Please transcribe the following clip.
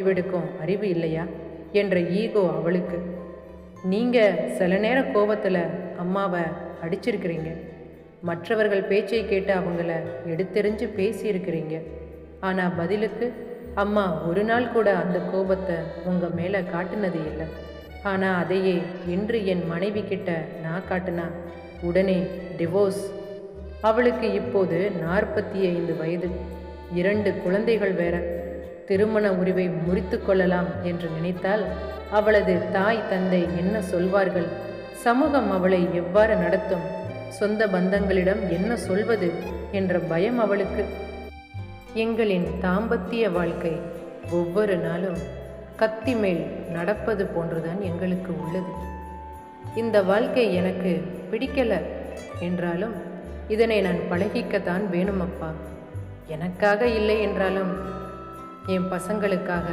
முடிவெடுக்கும் அறிவு இல்லையா? என்ற ஈகோ அவளுக்கு. நீங்கள் சில நேர கோபத்தில் அம்மாவை அடிச்சிருக்கிறீங்க. மற்றவர்கள் பேச்சை கேட்டு அவங்கள எடுத்தெறிஞ்சு பேசியிருக்கிறீங்க. ஆனால் பதிலுக்கு அம்மா ஒரு நாள் கூட அந்த கோபத்தை உங்கள் மேலே காட்டுனது இல்லை. ஆனால் அதையே இன்று என் மனைவி கிட்ட நான் காட்டினா உடனே டிவோர்ஸ் அவளுக்கு இப்போது நாற்பத்தி ஐந்து வயது. இரண்டு குழந்தைகள் வேற. திருமண உரிவை முறித்து கொள்ளலாம் என்று நினைத்தால் அவளது தாய் தந்தை என்ன சொல்வார்கள்? சமூகம் அவளை எவ்வாறு நடத்தும்? சொந்த பந்தங்களிடம் என்ன சொல்வது? என்ற பயம் அவளுக்கு. எங்களின் தாம்பத்திய வாழ்க்கை ஒவ்வொரு நாளும் கத்தி மேல் நடப்பது போன்றுதான் எங்களுக்கு உள்ளது. இந்த வாழ்க்கை எனக்கு பிடிக்கல என்றாலும் இதனை நான் பழகிக்கத்தான் வேணும் அப்பா எனக்காக இல்லை என்றாலும் என் பசங்களுக்காக.